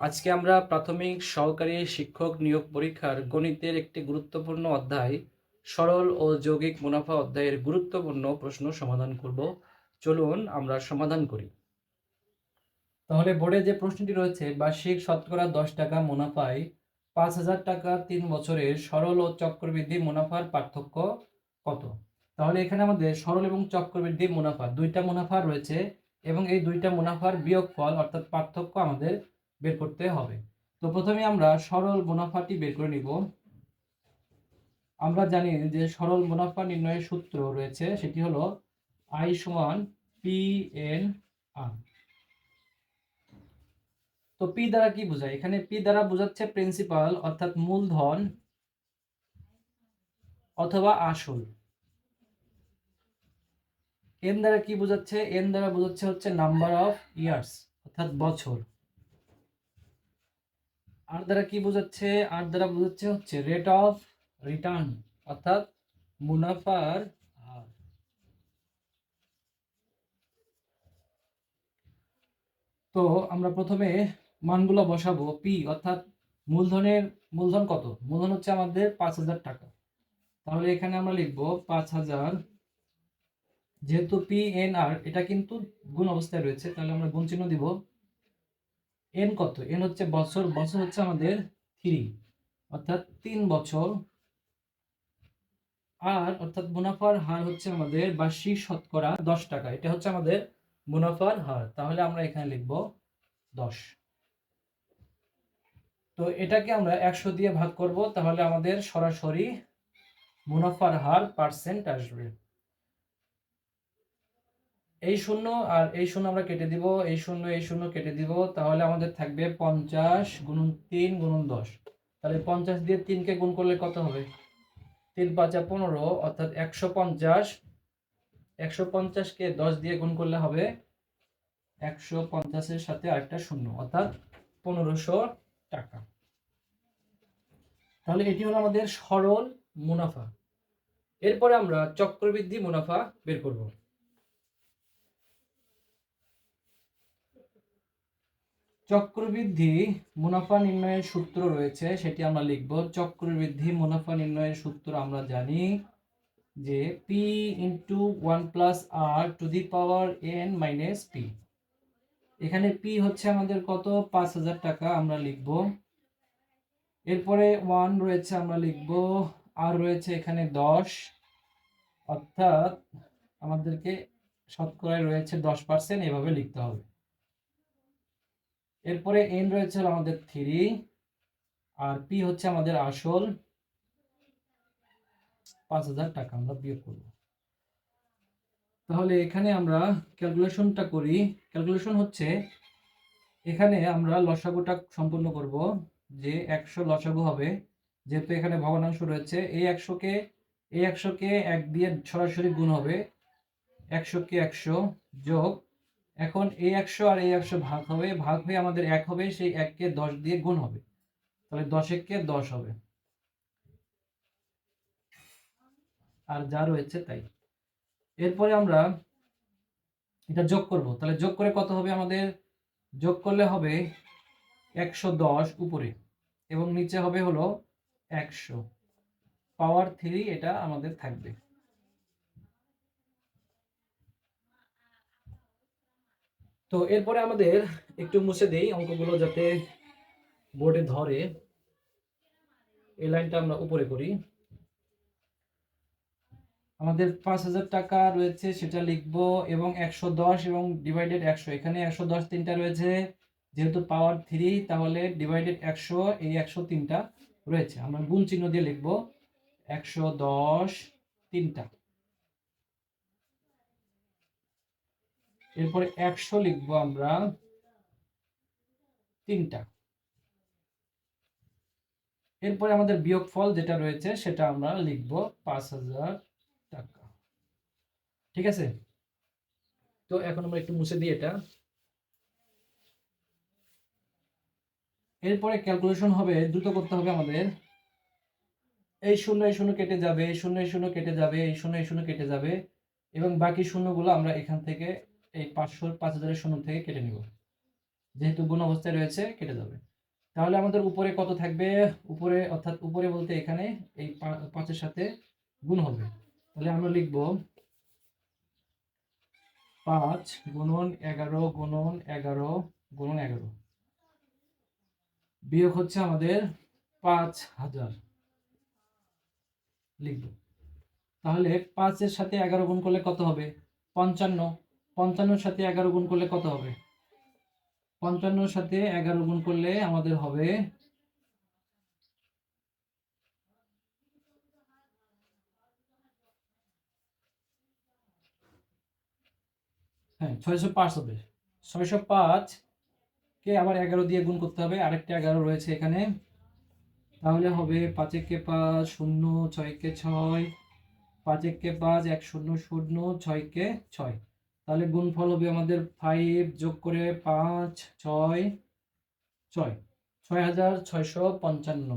আজকে আমরা প্রাথমিক সহকারী শিক্ষক নিয়োগ পরীক্ষার গণিতের একটি গুরুত্বপূর্ণ অধ্যায়, সরল ও যৌগিক মুনাফা অধ্যায়ের গুরুত্বপূর্ণ প্রশ্ন সমাধান করব। চলুন আমরা সমাধান করি। তাহলে বোর্ডে যে প্রশ্নটি রয়েছে, বার্ষিক শতকরা দশ টাকা মুনাফায় পাঁচ হাজার টাকা তিন বছরের সরল ও চক্রবৃদ্ধি মুনাফার পার্থক্য তাহলে এখানে আমাদের সরল এবং চক্রবৃদ্ধি মুনাফা, দুইটা মুনাফা রয়েছে এবং এই দুইটা মুনাফার বিয়োগফল অর্থাৎ পার্থক্য আমাদের বের করতে হবে। তো প্রথমে আমরা সরল মুনাফাটি বের করে নিব। আমরা জানি যে সরল মুনাফা নির্ণয়ের সূত্র রয়েছে, সেটি হলো আই সমান পি এন আর। তো পি দ্বারা কি বোঝায়? এখানে পি দ্বারা বোঝাচ্ছে প্রিন্সিপাল, অর্থাৎ মূলধন অথবা আসল। এন দ্বারা কি বোঝাচ্ছে? এন দ্বারা বোঝাচ্ছে হচ্ছে নাম্বার অফ ইয়ার্স অর্থাৎ বছর। আর দ্বারা কি বোঝাচ্ছে? আর দ্বারা বোঝাচ্ছে হচ্ছে রেট অফ রিটার্ন অর্থাৎ মুনাফার হার। তো আমরা প্রথমে মানগুলো বসাবো পি অর্থাৎ মূলধনের, মূলধন কত? মূলধন হচ্ছে আমাদের পাঁচ হাজার টাকা। তাহলে এখানে আমরা লিখব পাঁচ হাজার যেহেতু পি এন আর এটা কিন্তু গুণ অবস্থায় রয়েছে, তাহলে আমরা গুণ চিহ্ন দিব এন কত? এন হচ্ছে বছর বছর হচ্ছে আমাদের থ্রি অর্থাৎ তিন বছর। আর অর্থাৎ মুনাফার হার হচ্ছে আমাদের বার্ষিক শতকরা দশ টাকা, এটা হচ্ছে আমাদের মুনাফার হার, তাহলে আমরা এখানে লিখব দশ। তো এটাকে আমরা একশো দিয়ে ভাগ করব, তাহলে আমাদের সরাসরি মুনাফার হার পার্সেন্ট আসবে। এই শূন্য আর এই শূন্য আমরা কেটে দিব, এই শূন্য এই শূন্য কেটে দিব, তাহলে আমাদের থাকবে পঞ্চাশ গুণন তিন গুণন দশ। তাহলে পঞ্চাশ দিয়ে তিনকে গুণ করলে কত হবে? তিন পাঁচা পনেরো, অর্থাৎ একশো পঞ্চাশ। একশো পঞ্চাশকে দশ দিয়ে গুণ করলে হবে একশো পঞ্চাশের সাথে আরেকটা শূন্য, অর্থাৎ পনেরোশো টাকা। তাহলে এটি হলো আমাদের সরল মুনাফা। এরপরে আমরা চক্রবৃদ্ধি মুনাফা বের করব। চক্রবৃদ্ধি মুনাফা নির্ণয়ের সূত্র রয়েছে, সেটি আমরা লিখব। চক্রবৃদ্ধি মুনাফা নির্ণয়ের সূত্র আমরা জানি যে P into one plus R two the power N minus P এখানে পি হচ্ছে আমাদের কত? পাঁচ হাজার টাকা আমরা লিখব। এরপরে ওয়ান রয়েছে আমরা লিখব। আর রয়েছে এখানে দশ। অর্থাৎ আমাদেরকে শতকরায় রয়েছে দশ পার্সেন্ট এভাবে লিখতে হবে। এরপরে এন রয়েছে আমাদের থ্রি আর পি হচ্ছে আমাদের আসল পাঁচ হাজার টাকা, আমরা বিয়োগ করব। তাহলে এখানে আমরা ক্যালকুলেশনটা করি। ক্যালকুলেশন হচ্ছে এখানে আমরা লসাগুটা সম্পূর্ণ করব যে একশো লসাগু হবে, যেহেতু এখানে ভগ্নাংশ রয়েছে, এই একশোকে এই একশোকে এক দিয়ে সরাসরি গুণ হবে একশোকে একশো যোগ এখন এই একশো আর এই একশো ভাগ হবে, ভাগ হয়ে আমাদের এক হবে, সেই এককে দশ দিয়ে গুণ হবে। তাহলে দশ এককে দশ হবে। আর যা রয়েছে তাই। এরপরে আমরা এটা যোগ করব। তাহলে যোগ করে কত হবে আমাদের? যোগ করলে হবে একশো দশ উপরে, এবং নিচে হবে হলো একশো। পাওয়ার থ্রি এটা আমাদের থাকবে। তো এরপরে আমাদের একটু মুছে দেই অঙ্কগুলো যাতে বোর্ডে ধরে। এই লাইনটা আমরা উপরে করি। আমাদের পাঁচ হাজার টাকা রয়েছে, সেটা লিখব এবং একশো দশ এবং ডিভাইডেড একশো। এখানে একশো দশ তিনটা রয়েছে, যেহেতু পাওয়ার থ্রি তাহলে ডিভাইডেড একশো, এই একশো তিনটা রয়েছে। আমরা গুণ চিহ্ন দিয়ে লিখব। একশো দশ তিনটা। এরপরে একশো লিখব আমরা তিনটা। এরপরে আমাদের বিয়োগফল যেটা রয়েছে সেটা আমরা লিখব পাঁচ হাজার টাকা। ঠিক আছে? তো এখন আমরা একটু মুছে দিই এটা। এরপরে ক্যালকুলেশন হবে, দ্রুত করতে হবে আমাদের। এই শূন্য এই শূন্য কেটে যাবে, এই শূন্য এই শূন্য কেটে যাবে, এই শূন্য এই শূন্য কেটে যাবে এবং বাকি শূন্যগুলো আমরা এখান থেকে এই পাঁচশো পাঁচ হাজারের শূন্য থেকে কেটে নিব। যেহেতু গুণ অবস্থায় রয়েছে, কেটে যাবে। তাহলে আমাদের উপরে কত থাকবে? উপরে, অর্থাৎ উপরে বলতে এখানে এই পাঁচের সাথে গুণ হবে। তাহলে আমরা লিখব পাঁচ গুণন এগারো গুণন এগারো গুণন এগারো। বিয়োগ হচ্ছে আমাদের পাঁচ হাজার। লিখব। তাহলে পাঁচের সাথে এগারো গুণ করলে কত হবে? পঞ্চান্ন। পঞ্চান্নর সাথে এগারো গুণ করলে কত হবে? পঞ্চান্নর সাথে এগারো গুণ করলে আমাদের হবে হ্যাঁ ছয়শো পাঁচ হবে। ছয়শো পাঁচ কে আবার এগারো দিয়ে গুণ করতে হবে। আরেকটা এগারো রয়েছে এখানে। তাহলে হবে পাঁচে কে পাঁচ শূন্য, ছয় কে ছয়। পাঁচে কে পাঁচ এক শূন্য শূন্য, ছয় কে ছয়। তাহলে গুণফল হবে আমাদের ফাইভ যোগ করে পাঁচ, ছয় ছয়। ছয় হাজার ছয়শো পঞ্চান্ন।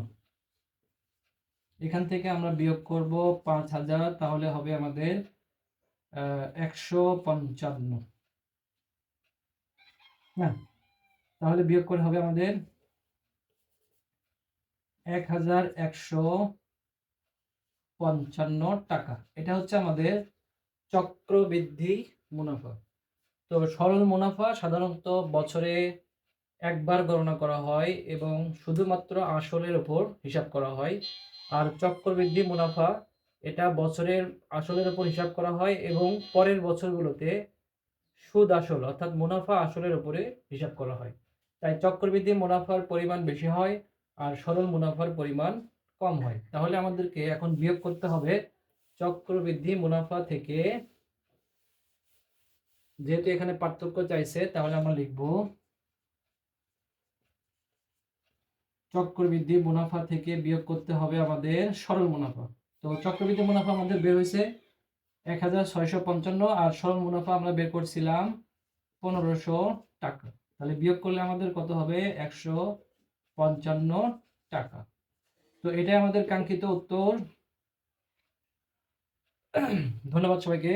এখান থেকে আমরা বিয়োগ করব পাঁচ হাজার, তাহলে হবে আমাদের একশো পঞ্চান্ন। হ্যাঁ তাহলে বিয়োগ করে হবে আমাদের এক হাজার একশো পঞ্চান্ন টাকা। এটা হচ্ছে আমাদের চক্রবৃদ্ধি মুনাফা। তো সরল মুনাফা সাধারণত বছরে একবার গণনা করা হয় এবং শুধুমাত্র আসলের উপর হিসাব করা হয়। আর চক্রবৃদ্ধি মুনাফা, এটা বছরের আসলের উপর হিসাব করা হয় এবং পরের বছরগুলোতে সুদ আসল, অর্থাৎ মুনাফা আসলের উপরে হিসাব করা হয়। তাই চক্রবৃদ্ধি মুনাফার পরিমাণ বেশি হয় আর সরল মুনাফার পরিমাণ কম হয়। তাহলে আমাদেরকে এখন বিয়োগ করতে হবে। চক্রবৃদ্ধি মুনাফা থেকে যেহেতু এখানে পার্থক্য চাইছে, তাহলে আমরা লিখব চক্রবৃদ্ধি মুনাফা থেকে বিয়োগ করতে হবে আমাদের সরল মুনাফা। তো চক্রবৃদ্ধি মুনাফা আমাদের বের হয়েছে এক হাজার ছয়শো পঞ্চান্ন আর সরল মুনাফা আমরা বের করছিলাম পনেরোশো টাকা। তাহলে বিয়োগ করলে আমাদের কত হবে? একশো পঞ্চান্ন টাকা। তো এটাই আমাদের কাঙ্ক্ষিত উত্তর। ধন্যবাদ সবাইকে।